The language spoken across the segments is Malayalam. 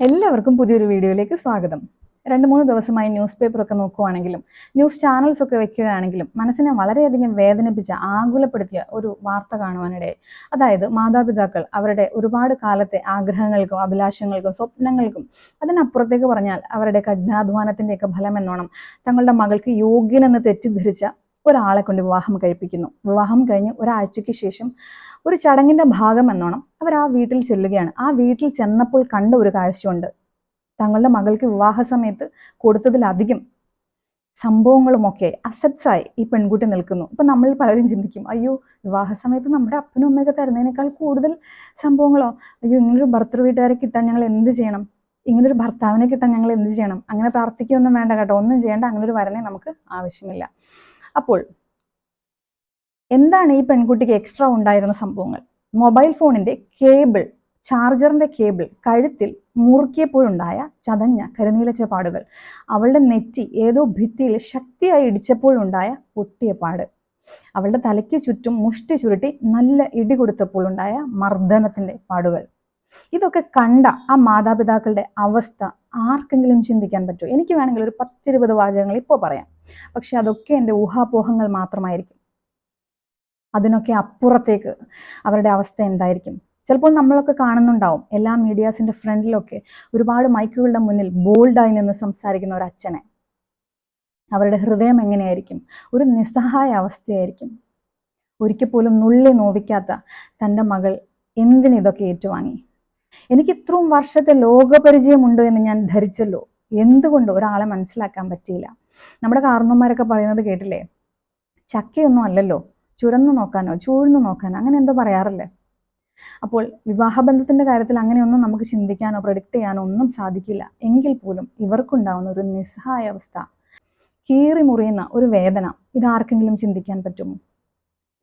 എല്ലാവർക്കും പുതിയൊരു വീഡിയോയിലേക്ക് സ്വാഗതം. രണ്ട് മൂന്ന് ദിവസമായി ന്യൂസ് പേപ്പറൊക്കെ നോക്കുവാണെങ്കിലും ന്യൂസ് ചാനൽസ് ഒക്കെ വെക്കുകയാണെങ്കിലും മനസ്സിനെ വളരെയധികം വേദനിപ്പിച്ച ആകുലപ്പെടുത്തിയ ഒരു വാർത്ത കാണുവാനിടയായി. അതായത് മാതാപിതാക്കൾ അവരുടെ ഒരുപാട് കാലത്തെ ആഗ്രഹങ്ങൾക്കും അഭിലാഷങ്ങൾക്കും സ്വപ്നങ്ങൾക്കും അതിനപ്പുറത്തേക്ക് പറഞ്ഞാൽ അവരുടെ കഠിനാധ്വാനത്തിന്റെയൊക്കെ ഫലം എന്നോണം തങ്ങളുടെ മകൾക്ക് യോഗ്യനെന്ന് തെറ്റിദ്ധരിച്ച ഒരാളെ കൊണ്ട് വിവാഹം കഴിപ്പിക്കുന്നു. വിവാഹം കഴിഞ്ഞ് ഒരാഴ്ചയ്ക്ക് ശേഷം ഒരു ചടങ്ങിന്റെ ഭാഗം എന്നോണം അവർ ആ വീട്ടിൽ ചെല്ലുകയാണ്. ആ വീട്ടിൽ ചെന്നപ്പോൾ കണ്ട ഒരു കാഴ്ചയുണ്ട്. തങ്ങളുടെ മകൾക്ക് വിവാഹ സമയത്ത് കൊടുത്തതിലധികം സംഭവങ്ങളുമൊക്കെ അസറ്റ്സായി ഈ പെൺകുട്ടി നിൽക്കുന്നു. ഇപ്പൊ നമ്മൾ പലരും ചിന്തിക്കും അയ്യോ വിവാഹ സമയത്ത് നമ്മുടെ അപ്പനും അമ്മയൊക്കെ തരുന്നതിനേക്കാൾ കൂടുതൽ സംഭവങ്ങളോ? അയ്യോ ഇങ്ങനൊരു ഭർത്തൃ വീട്ടുകാരെ കിട്ടാൻ ഞങ്ങൾ എന്ത് ചെയ്യണം? ഇങ്ങനൊരു ഭർത്താവിനെ കിട്ടാൻ ഞങ്ങൾ എന്ത് ചെയ്യണം? അങ്ങനെ പ്രാർത്ഥിക്കുകയൊന്നും വേണ്ട കേട്ടോ ഒന്നും ചെയ്യേണ്ട അങ്ങനെ ഒരു വരനെ നമുക്ക് ആവശ്യമില്ല. അപ്പോൾ എന്താണ് ഈ പെൺകുട്ടിക്ക് എക്സ്ട്രാ ഉണ്ടായിരുന്ന സംഭവങ്ങൾ? മൊബൈൽ ഫോണിന്റെ കേബിൾ ചാർജറിന്റെ കേബിൾ കഴുത്തിൽ മുറുക്കിയപ്പോഴുണ്ടായ ചതഞ്ഞ കരിനീലച്ച പാടുകൾ അവളുടെ നെറ്റി ഏതോ ഭിത്തിയിൽ ശക്തിയായി ഇടിച്ചപ്പോഴുണ്ടായ പൊട്ടിയ പാട്. അവളുടെ തലയ്ക്ക് ചുറ്റും മുഷ്ടി ചുരുട്ടി നല്ല ഇടി കൊടുത്തപ്പോൾ ഉണ്ടായ മർദ്ദനത്തിന്റെ പാടുകൾ. ഇതൊക്കെ കണ്ട ആ മാതാപിതാക്കളുടെ അവസ്ഥ ആർക്കെങ്കിലും ചിന്തിക്കാൻ പറ്റുമോ? എനിക്ക് വേണമെങ്കിൽ ഒരു പത്തിരുപത് വാചകങ്ങൾ ഇപ്പോൾ പറയാം. പക്ഷെ അതൊക്കെ എന്റെ ഊഹാപോഹങ്ങൾ മാത്രമായിരിക്കും. അതിനൊക്കെ അപ്പുറത്തേക്ക് അവരുടെ അവസ്ഥ എന്തായിരിക്കും? ചിലപ്പോൾ നമ്മളൊക്കെ കാണുന്നുണ്ടാവും. എല്ലാ മീഡിയാസിന്റെ ഫ്രണ്ടിലൊക്കെ ഒരുപാട് മൈക്കുകളുടെ മുന്നിൽ ബോൾഡായി നിന്ന് സംസാരിക്കുന്ന ഒരു അച്ഛനെ. അവരുടെ ഹൃദയം എങ്ങനെയായിരിക്കും? ഒരു നിസ്സഹായ അവസ്ഥയായിരിക്കും. ഒരിക്കൽ പോലും നുള്ളി നോവിക്കാത്ത തന്റെ മകൾ എന്തിനിതൊക്കെ ഏറ്റുവാങ്ങി? എനിക്ക് ഇത്രയും വർഷത്തെ ലോകപരിചയമുണ്ട് എന്ന് ഞാൻ ധരിച്ചല്ലോ. എന്തുകൊണ്ട് ഒരാളെ മനസ്സിലാക്കാൻ പറ്റിയില്ല? നമ്മുടെ കാർന്നോന്മാരൊക്കെ പറയുന്നത് കേട്ടില്ലേ? ചക്കയൊന്നും അല്ലല്ലോ. ചുരന്നു നോക്കാനോ ചൂഴ്ന്നു നോക്കാനോ അങ്ങനെ എന്തോ പറയാറില്ലേ? അപ്പോൾ വിവാഹബന്ധത്തിന്റെ കാര്യത്തിൽ അങ്ങനെയൊന്നും നമുക്ക് ചിന്തിക്കാനോ പ്രൊഡിക്ട് ചെയ്യാനോ ഒന്നും സാധിക്കില്ല. എങ്കിൽ പോലും ഇവർക്കുണ്ടാവുന്ന ഒരു നിസ്സഹായ അവസ്ഥ കീറി മുറിയുന്ന ഒരു വേദന ഇതാർക്കെങ്കിലും ചിന്തിക്കാൻ പറ്റുമോ?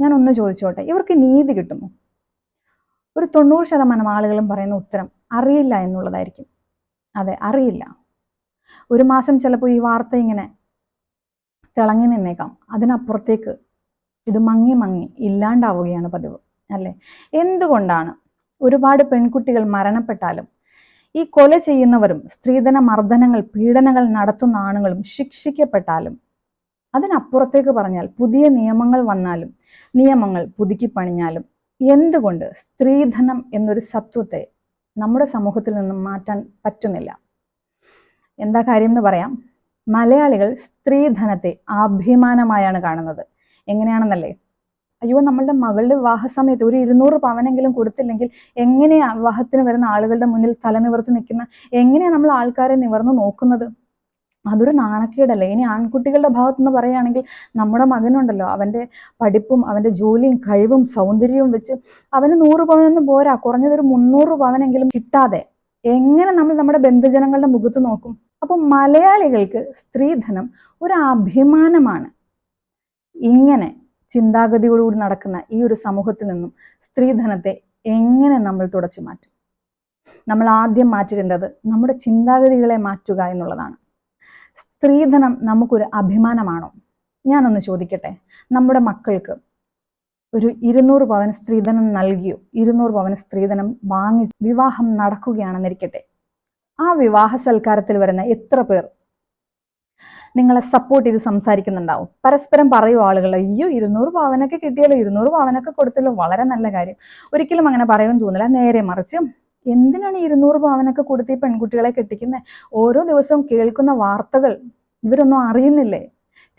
ഞാൻ ഒന്ന് ചോദിച്ചോട്ടെ ഇവർക്ക് നീതി കിട്ടുമോ? ഒരു തൊണ്ണൂറ് ശതമാനം ആളുകളും പറയുന്ന ഉത്തരം അറിയില്ല എന്നുള്ളതായിരിക്കും. അതെ അറിയില്ല. ഒരു മാസം ചിലപ്പോൾ ഈ വാർത്ത ഇങ്ങനെ തിളങ്ങി നിന്നേക്കാം. അതിനപ്പുറത്തേക്ക് ഇത് മങ്ങി മങ്ങി ഇല്ലാണ്ടാവുകയാണ് പതിവ് അല്ലേ? എന്തുകൊണ്ടാണ്? ഒരുപാട് പെൺകുട്ടികൾ മരണപ്പെട്ടാലും ഈ കൊല ചെയ്യുന്നവരും സ്ത്രീധന മർദ്ദനങ്ങൾ പീഡനങ്ങൾ നടത്തുന്ന ആണുങ്ങളും ശിക്ഷിക്കപ്പെട്ടാലും അതിനപ്പുറത്തേക്ക് പറഞ്ഞാൽ പുതിയ നിയമങ്ങൾ വന്നാലും നിയമങ്ങൾ പുതുക്കി പണിഞ്ഞാലും എന്തുകൊണ്ട് സ്ത്രീധനം എന്നൊരു സത്വത്തെ നമ്മുടെ സമൂഹത്തിൽ നിന്നും മാറ്റാൻ പറ്റുന്നില്ല? എന്താ കാര്യം എന്ന് പറയാം. മലയാളികൾ സ്ത്രീധനത്തെ അഭിമാനമായാണ് കാണുന്നത്. എങ്ങനെയാണെന്നല്ലേ? അയ്യോ നമ്മളുടെ മകളുടെ വിവാഹ സമയത്ത് ഒരു ഇരുന്നൂറ് പവനെങ്കിലും കൊടുത്തില്ലെങ്കിൽ എങ്ങനെയാ വിവാഹത്തിന് വരുന്ന ആളുകളുടെ മുന്നിൽ തല നിവർത്തി നിൽക്കുന്ന? എങ്ങനെയാ നമ്മൾ ആൾക്കാരെ നിവർന്ന് നോക്കുന്നത്? അതൊരു നാണക്കേടല്ലേ? ഇനി ആൺകുട്ടികളുടെ ഭാഗത്തു നിന്ന് പറയുകയാണെങ്കിൽ നമ്മുടെ മകനുണ്ടല്ലോ. അവന്റെ പഠിപ്പും അവന്റെ ജോലിയും കഴിവും സൗന്ദര്യവും വെച്ച് അവന് നൂറ് പവനൊന്നും പോരാ. കുറഞ്ഞതൊരു മുന്നൂറ് പവനെങ്കിലും കിട്ടാതെ എങ്ങനെ നമ്മൾ നമ്മുടെ ബന്ധുജനങ്ങളുടെ മുഖത്ത് നോക്കും? അപ്പം മലയാളികൾക്ക് സ്ത്രീധനം ഒരു അഭിമാനമാണ്. ഇങ്ങനെ ചിന്താഗതിയോടുകൂടി നടക്കുന്ന ഈ ഒരു സമൂഹത്തിൽ നിന്നും സ്ത്രീധനത്തെ എങ്ങനെ നമ്മൾ തുടച്ചു മാറ്റും? നമ്മൾ ആദ്യം മാറ്റേണ്ടത് നമ്മുടെ ചിന്താഗതികളെ മാറ്റുക എന്നുള്ളതാണ്. സ്ത്രീധനം നമുക്കൊരു അഭിമാനമാണോ? ഞാനൊന്ന് ചോദിക്കട്ടെ. നമ്മുടെ മക്കൾക്ക് ഒരു ഇരുന്നൂറ് പവൻ സ്ത്രീധനം നൽകിയോ? ഇരുന്നൂറ് പവൻ സ്ത്രീധനം വാങ്ങി വിവാഹം നടക്കുകയാണെന്നിരിക്കട്ടെ. ആ വിവാഹ സൽക്കാരത്തിൽ വരുന്ന എത്ര പേർ നിങ്ങളെ സപ്പോർട്ട് ചെയ്ത് സംസാരിക്കുന്നുണ്ടാവും. പരസ്പരം പറയും ആളുകൾ അയ്യോ ഇരുന്നൂറ് പവനൊക്കെ കിട്ടിയല്ലോ ഇരുന്നൂറ് പവനൊക്കെ കൊടുത്തല്ലോ. വളരെ നല്ല കാര്യം. ഒരിക്കലും അങ്ങനെ പറയുമെന്ന് തോന്നില്ല. നേരെ മറിച്ച് എന്തിനാണ് ഇരുന്നൂറ് പവനൊക്കെ കൊടുത്ത് ഈ പെൺകുട്ടികളെ കെട്ടിക്കുന്നത് ഓരോ ദിവസവും കേൾക്കുന്ന വാർത്തകൾ ഇവരൊന്നും അറിയുന്നില്ലേ?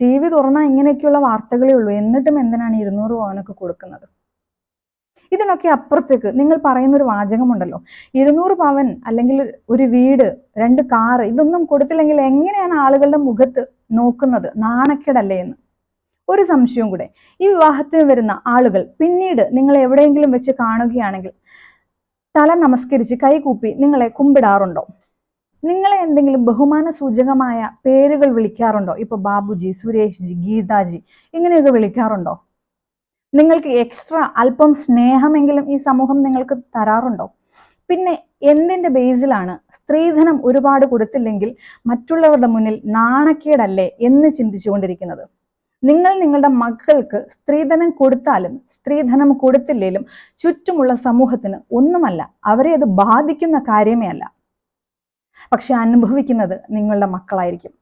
ടി വി തുറന്നാൽ ഇങ്ങനെയൊക്കെയുള്ള വാർത്തകളേ ഉള്ളൂ. എന്നിട്ടും എന്തിനാണ് ഇരുന്നൂറ് പവനൊക്കെ കൊടുക്കുന്നത്? ഇതിനൊക്കെ അപ്പുറത്തേക്ക് നിങ്ങൾ പറയുന്ന ഒരു വാചകമുണ്ടല്ലോ. ഇരുന്നൂറ് പവൻ അല്ലെങ്കിൽ ഒരു വീട് രണ്ട് കാറ് ഇതൊന്നും കൊടുത്തില്ലെങ്കിൽ എങ്ങനെയാണ് ആളുകളുടെ മുഖത്ത് നോക്കുന്നത്? നാണക്കേടല്ലേ എന്ന്. ഒരു സംശയവും കൂടെ. ഈ വിവാഹത്തിന് വരുന്ന ആളുകൾ പിന്നീട് നിങ്ങൾ എവിടെയെങ്കിലും വെച്ച് കാണുകയാണെങ്കിൽ തല നമസ്കരിച്ച് കൈകൂപ്പി നിങ്ങളെ കുമ്പിടാറുണ്ടോ? നിങ്ങളെ എന്തെങ്കിലും ബഹുമാന സൂചകമായ പേരുകൾ വിളിക്കാറുണ്ടോ? ഇപ്പൊ ബാബുജി സുരേഷ് ജി ഗീതാജി ഇങ്ങനെയൊക്കെ വിളിക്കാറുണ്ടോ? നിങ്ങൾക്ക് എക്സ്ട്രാ അല്പം സ്നേഹമെങ്കിലും ഈ സമൂഹം നിങ്ങൾക്ക് തരാറുണ്ടോ? പിന്നെ എന്തിന്റെ ബേസിലാണ് സ്ത്രീധനം ഒരുപാട് കൊടുത്തില്ലെങ്കിൽ മറ്റുള്ളവരുടെ മുന്നിൽ നാണക്കേടല്ലേ എന്ന് ചിന്തിച്ചുകൊണ്ടിരിക്കുന്നത്? നിങ്ങൾ നിങ്ങളുടെ മക്കൾക്ക് സ്ത്രീധനം കൊടുത്താലും സ്ത്രീധനം കൊടുത്തില്ലേലും ചുറ്റുമുള്ള സമൂഹത്തിന് ഒന്നുമല്ല അവരെ അത് ബാധിക്കുന്ന കാര്യമേ അല്ല. പക്ഷെ അനുഭവിക്കുന്നത് നിങ്ങളുടെ മക്കളായിരിക്കും.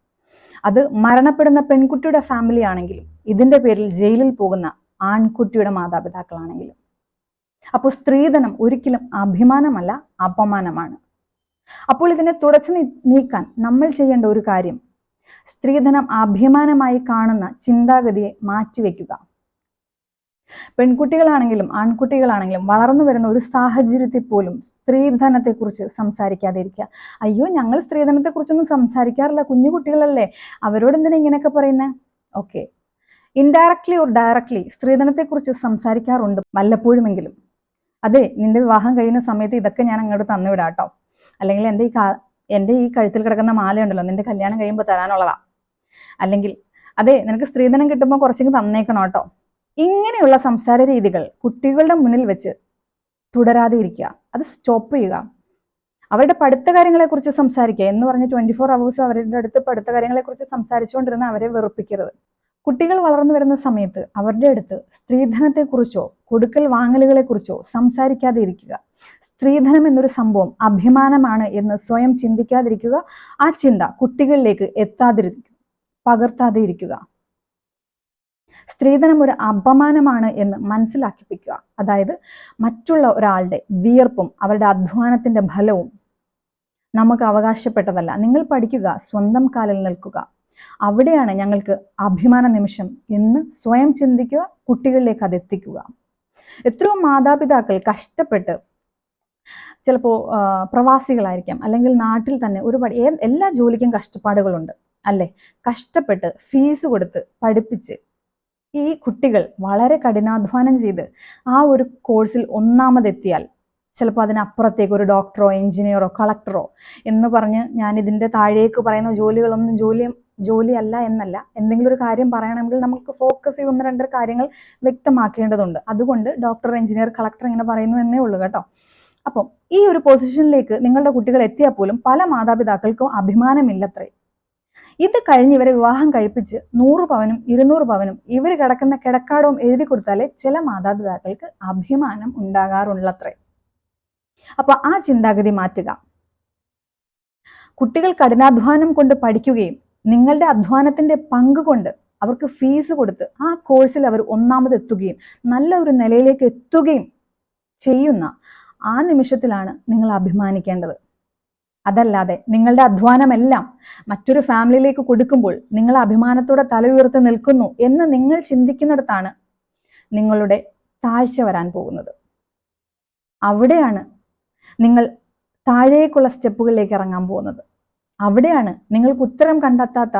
അത് മരണപ്പെടുന്ന പെൺകുട്ടിയുടെ ഫാമിലി ആണെങ്കിലും ഇതിന്റെ പേരിൽ ജയിലിൽ പോകുന്ന ആൺകുട്ടിയുടെ മാതാപിതാക്കളാണെങ്കിലും. അപ്പോൾ സ്ത്രീധനം ഒരിക്കലും അഭിമാനമല്ല അപമാനമാണ്. അപ്പോൾ ഇതിനെ തുടച്ചു നീക്കാൻ നമ്മൾ ചെയ്യേണ്ട ഒരു കാര്യം സ്ത്രീധനം അഭിമാനമായി കാണുന്ന ചിന്താഗതിയെ മാറ്റിവെക്കുക. പെൺകുട്ടികളാണെങ്കിലും ആൺകുട്ടികളാണെങ്കിലും വളർന്നു വരുന്ന ഒരു സാഹചര്യത്തിൽ പോലും സ്ത്രീധനത്തെക്കുറിച്ച് സംസാരിക്കാതിരിക്കുക. അയ്യോ ഞങ്ങൾ സ്ത്രീധനത്തെക്കുറിച്ചൊന്നും സംസാരിക്കാറില്ല കുഞ്ഞു കുട്ടികളല്ലേ? അവരോട് എന്തിനാ ഇങ്ങനെയൊക്കെ പറയുന്നത് ഓക്കെ. ഇൻഡയറക്ട്ലി ഓർ ഡയറക്ട്ലി സ്ത്രീധനത്തെക്കുറിച്ച് സംസാരിക്കാറുണ്ട് വല്ലപ്പോഴുമെങ്കിലും. അതെ നിന്റെ വിവാഹം കഴിയുന്ന സമയത്ത് ഇതൊക്കെ ഞാൻ അങ്ങോട്ട് തന്നുവിടാം കേട്ടോ അല്ലെങ്കിൽ എന്റെ ഈ എന്റെ ഈ കഴുത്തിൽ കിടക്കുന്ന മാലയുണ്ടല്ലോ നിന്റെ കല്യാണം കഴിയുമ്പോൾ തരാനുള്ളതാ. അല്ലെങ്കിൽ അതെ നിനക്ക് സ്ത്രീധനം കിട്ടുമ്പോൾ കുറച്ചെങ്കിലും തന്നേക്കണം കേട്ടോ ഇങ്ങനെയുള്ള സംസാര രീതികൾ കുട്ടികളുടെ മുന്നിൽ വെച്ച് തുടരാതെ ഇരിക്കുക. അത് സ്റ്റോപ്പ് ചെയ്യുക. അവരുടെ പഠിത്ത കാര്യങ്ങളെക്കുറിച്ച് സംസാരിക്കുക. എന്ന് പറഞ്ഞ് ട്വന്റി ഫോർ അവേഴ്സ് അവരുടെ അടുത്ത് പഠിത്ത കാര്യങ്ങളെക്കുറിച്ച് സംസാരിച്ചുകൊണ്ടിരുന്ന അവരെ വെറുപ്പിക്കരുത്. കുട്ടികൾ വളർന്നു വരുന്ന സമയത്ത് അവരുടെ അടുത്ത് സ്ത്രീധനത്തെക്കുറിച്ചോ കൊടുക്കൽ വാങ്ങലുകളെക്കുറിച്ചോ സംസാരിക്കാതെ ഇരിക്കുക സ്ത്രീധനം എന്നൊരു സംഭവം അഭിമാനമാണ് എന്ന് സ്വയം ചിന്തിക്കാതിരിക്കുക. ആ ചിന്ത കുട്ടികളിലേക്ക് എത്താതിരിക്കുക പകർത്താതെ ഇരിക്കുക. സ്ത്രീധനം ഒരു അപമാനമാണ് എന്ന് മനസ്സിലാക്കിപ്പിക്കുക. അതായത് മറ്റുള്ള ഒരാളുടെ വിയർപ്പും അവരുടെ അധ്വാനത്തിന്റെ ഫലവും നമുക്ക് അവകാശപ്പെട്ടതല്ല. നിങ്ങൾ പഠിക്കുക സ്വന്തം കാലിൽ നിൽക്കുക. അവിടെയാണ് ഞങ്ങൾക്ക് അഭിമാന നിമിഷം എന്ന് സ്വയം ചിന്തിക്കുക കുട്ടികളിലേക്ക് അത് എത്തിക്കുക. എത്രയോ മാതാപിതാക്കൾ കഷ്ടപ്പെട്ട് ചിലപ്പോൾ പ്രവാസികളായിരിക്കാം. അല്ലെങ്കിൽ നാട്ടിൽ തന്നെ ഒരുപാട് എല്ലാ ജോലിക്കും കഷ്ടപ്പാടുകളുണ്ട് അല്ലേ? കഷ്ടപ്പെട്ട് ഫീസ് കൊടുത്ത് പഠിപ്പിച്ച് ഈ കുട്ടികൾ വളരെ കഠിനാധ്വാനം ചെയ്ത് ആ ഒരു കോഴ്സിൽ ഒന്നാമതെത്തിയാൽ ചിലപ്പോൾ അതിനപ്പുറത്തേക്ക് ഒരു ഡോക്ടറോ എഞ്ചിനീയറോ കളക്ടറോ എന്ന് പറഞ്ഞ് ഞാൻ ഇതിന്റെ താഴേക്ക് പറയുന്ന ജോലികളൊന്നും ജോലി ജോലിയല്ല എന്നല്ല. എന്തെങ്കിലും ഒരു കാര്യം പറയണമെങ്കിൽ നമുക്ക് ഫോക്കസ് ചെയ്യുന്ന രണ്ട് കാര്യങ്ങൾ വ്യക്തമാക്കേണ്ടതുണ്ട്. അതുകൊണ്ട് ഡോക്ടർ എഞ്ചിനീയർ കളക്ടർ ഇങ്ങനെ പറയുന്നു എന്നേ ഉള്ളൂ കേട്ടോ. അപ്പം ഈ ഒരു പൊസിഷനിലേക്ക് നിങ്ങളുടെ കുട്ടികൾ എത്തിയാൽ പോലും പല മാതാപിതാക്കൾക്കും അഭിമാനമില്ലത്രേ. ഇത് കഴിഞ്ഞ് ഇവരെ വിവാഹം കഴിപ്പിച്ച് നൂറ് പവനും ഇരുന്നൂറ് പവനും ഇവർ കിടക്കുന്ന കിടക്കാടവും എഴുതി കൊടുത്താലേ ചില മാതാപിതാക്കൾക്ക് അഭിമാനം ഉണ്ടാകാറുള്ളത്രേ. അപ്പൊ ആ ചിന്താഗതി മാറ്റുക. കുട്ടികൾ കഠിനാധ്വാനം കൊണ്ട് പഠിക്കുകയും നിങ്ങളുടെ അധ്വാനത്തിന്റെ പങ്ക് കൊണ്ട് അവർക്ക് ഫീസ് കൊടുത്ത് ആ കോഴ്സിൽ അവർ ഒന്നാമത് എത്തുകയും നല്ല ഒരു നിലയിലേക്ക് എത്തുകയും ചെയ്യുന്ന ആ നിമിഷത്തിലാണ് നിങ്ങൾ അഭിമാനിക്കേണ്ടത്. അതല്ലാതെ നിങ്ങളുടെ അധ്വാനമെല്ലാം മറ്റൊരു ഫാമിലിയിലേക്ക് കൊടുക്കുമ്പോൾ നിങ്ങൾ അഭിമാനത്തോടെ തല ഉയർത്തി നിൽക്കുന്നു എന്ന് നിങ്ങൾ ചിന്തിക്കുന്നിടത്താണ് നിങ്ങളുടെ താഴ്ച വരാൻ പോകുന്നത്. അവിടെയാണ് നിങ്ങൾ താഴേക്കുള്ള സ്റ്റെപ്പുകളിലേക്ക് ഇറങ്ങാൻ പോകുന്നത്. അവിടെയാണ് നിങ്ങൾക്ക് ഉത്തരം കണ്ടെത്താത്ത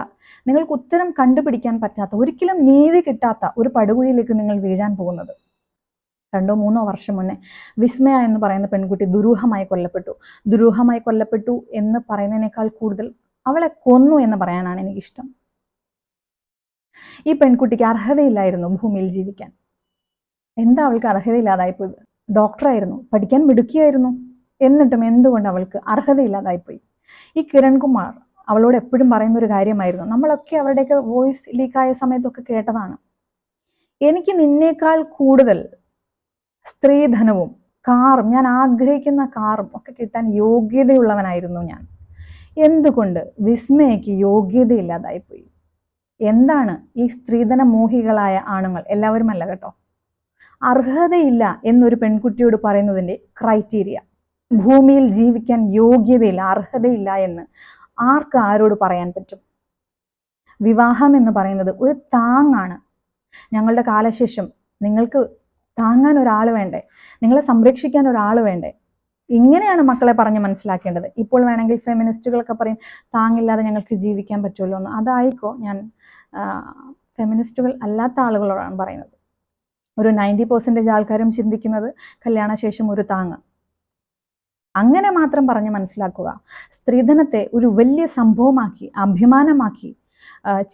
നിങ്ങൾക്ക് ഉത്തരം കണ്ടുപിടിക്കാൻ പറ്റാത്ത ഒരിക്കലും നീതി കിട്ടാത്ത ഒരു പടുകുഴിയിലേക്ക് നിങ്ങൾ വീഴാൻ പോകുന്നത്. രണ്ടോ മൂന്നോ വർഷം മുന്നേ വിസ്മയ എന്ന് പറയുന്ന പെൺകുട്ടി ദുരൂഹമായി കൊല്ലപ്പെട്ടു. ദുരൂഹമായി കൊല്ലപ്പെട്ടു എന്ന് പറയുന്നതിനേക്കാൾ കൂടുതൽ അവളെ കൊന്നു എന്ന് പറയാനാണ് എനിക്കിഷ്ടം. ഈ പെൺകുട്ടിക്ക് അർഹതയില്ലായിരുന്നു ഭൂമിയിൽ ജീവിക്കാൻ. എന്താ അവൾക്ക് അർഹതയില്ലാതായിപ്പോയത്? ഡോക്ടറായിരുന്നു പഠിക്കാൻ മിടുക്കിയായിരുന്നു. എന്നിട്ടും എന്തുകൊണ്ട് അവൾക്ക് അർഹതയില്ലാതായിപ്പോയി? ഈ കിരൺകുമാർ അവളോട് എപ്പോഴും പറയുന്ന ഒരു കാര്യമായിരുന്നു. നമ്മളൊക്കെ അവരുടെയൊക്കെ വോയിസ് ലീക്കായ സമയത്തൊക്കെ കേട്ടതാണ്. എനിക്ക് നിന്നേക്കാൾ കൂടുതൽ സ്ത്രീധനവും കാറും ഞാൻ ആഗ്രഹിക്കുന്ന കാറും ഒക്കെ കിട്ടാൻ യോഗ്യതയുള്ളവനായിരുന്നു ഞാൻ. എന്തുകൊണ്ട് വിസ്മയക്ക് യോഗ്യതയില്ലാതായിപ്പോയി? എന്താണ് ഈ സ്ത്രീധന മോഹികളായ ആണുങ്ങൾ? എല്ലാവരും എല്ലാവരുമല്ല കേട്ടോ. അർഹതയില്ല എന്നൊരു പെൺകുട്ടിയോട് പറയുന്നതിന്റെ ക്രൈറ്റീരിയ ഭൂമിയിൽ ജീവിക്കാൻ യോഗ്യതയില്ല അർഹതയില്ല എന്ന് ആർക്ക് ആരോട് പറയാൻ പറ്റും? വിവാഹം എന്ന് പറയുന്നത് ഒരു താങ്ങാണ്. ഞങ്ങളുടെ കാലശേഷം നിങ്ങൾക്ക് താങ്ങാൻ ഒരാൾ വേണ്ടേ? നിങ്ങളെ സംരക്ഷിക്കാൻ ഒരാൾ വേണ്ടേ? ഇങ്ങനെയാണ് മക്കളെ പറഞ്ഞ് മനസ്സിലാക്കേണ്ടത്. ഇപ്പോൾ വേണമെങ്കിൽ ഫെമിനിസ്റ്റുകളൊക്കെ പറയും താങ്ങില്ലാതെ ഞങ്ങൾക്ക് ജീവിക്കാൻ പറ്റുമല്ലോ എന്ന്. അതായിക്കോ ഞാൻ ഫെമിനിസ്റ്റുകൾ അല്ലാത്ത ആളുകളോടാണ് പറയുന്നത്. ഒരു നയന്റി പെർസെന്റേജ് ആൾക്കാരും ചിന്തിക്കുന്നത് കല്യാണശേഷം ഒരു താങ്ങ്. അങ്ങനെ മാത്രം പറഞ്ഞ് മനസ്സിലാക്കുക. സ്ത്രീധനത്തെ ഒരു വലിയ സംഭവമാക്കി അഭിമാനമാക്കി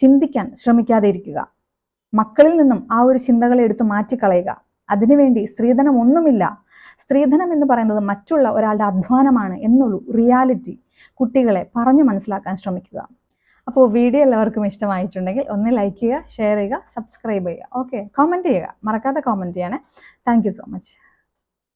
ചിന്തിക്കാൻ ശ്രമിക്കാതെ ഇരിക്കുക മക്കളിൽ നിന്നും ആ ഒരു ചിന്തകളെ എടുത്ത് മാറ്റിക്കളയുക. അതിനുവേണ്ടി സ്ത്രീധനം ഒന്നുമില്ല. സ്ത്രീധനം എന്ന് പറയുന്നത് മറ്റുള്ള ഒരാളുടെ അധ്വാനമാണ് എന്നുള്ളൂ റിയാലിറ്റി. കുട്ടികളെ പറഞ്ഞു മനസ്സിലാക്കാൻ ശ്രമിക്കുക. അപ്പോൾ വീഡിയോ എല്ലാവർക്കും ഇഷ്ടമായിട്ടുണ്ടെങ്കിൽ ഒന്ന് ലൈക്ക് ചെയ്യുക ഷെയർ ചെയ്യുക സബ്സ്ക്രൈബ് ചെയ്യുക. ഓക്കെ കോമന്റ് ചെയ്യുക. മറക്കാതെ കോമന്റ് ചെയ്യണേ. Thank so much